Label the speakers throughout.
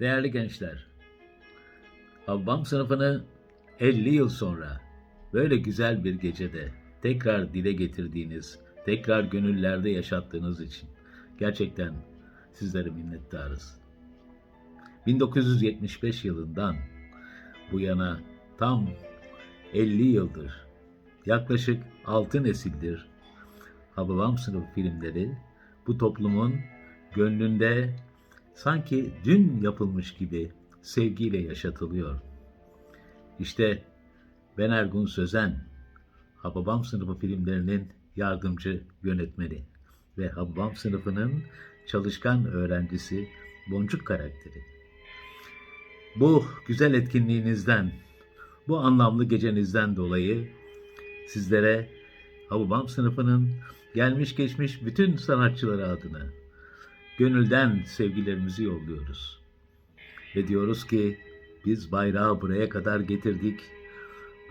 Speaker 1: Değerli gençler, Abbam sınıfını 50 yıl sonra böyle güzel bir gecede tekrar dile getirdiğiniz, tekrar gönüllerde yaşattığınız için gerçekten sizlere minnettarız. 1975 yılından bu yana tam 50 yıldır, yaklaşık 6 nesildir Hababam sınıfı filmleri bu toplumun gönlünde sanki dün yapılmış gibi sevgiyle yaşatılıyor. İşte ben Ergun Sözen, Hababam sınıfı filmlerinin yardımcı yönetmeni ve Hababam sınıfının çalışkan öğrencisi Boncuk karakteri. Bu güzel etkinliğinizden, bu anlamlı gecenizden dolayı sizlere Hababam sınıfının gelmiş geçmiş bütün sanatçıları adına gönülden sevgilerimizi yolluyoruz. Ve diyoruz ki biz bayrağı buraya kadar getirdik.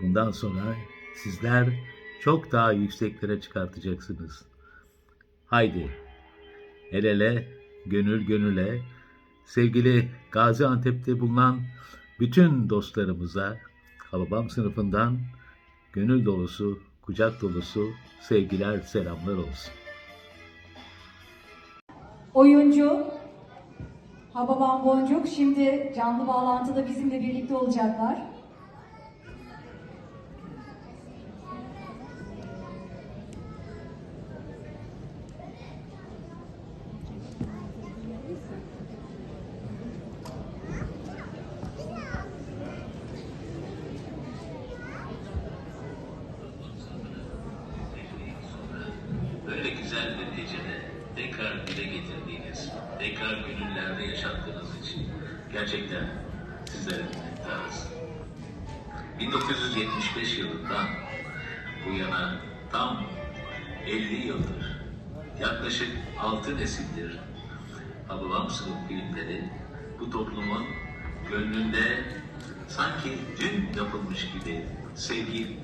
Speaker 1: Bundan sonra sizler çok daha yükseklere çıkartacaksınız. Haydi el ele, gönül gönüle, sevgili Gaziantep'te bulunan bütün dostlarımıza Hababam sınıfından gönül dolusu, kucak dolusu sevgiler, selamlar olsun.
Speaker 2: Oyuncu Hababam Boncuk şimdi canlı bağlantıda bizimle birlikte olacaklar.
Speaker 1: Böyle güzel bir gecede tekrar dile getirdiğiniz, tekrar gönüllerde yaşattığınız için gerçekten sizlere minnettarız. 1975 yılından bu yana tam 50 yıldır, yaklaşık 6 nesildir Hababam sınıf filmleri bu toplumun gönlünde sanki dün yapılmış gibi sevgi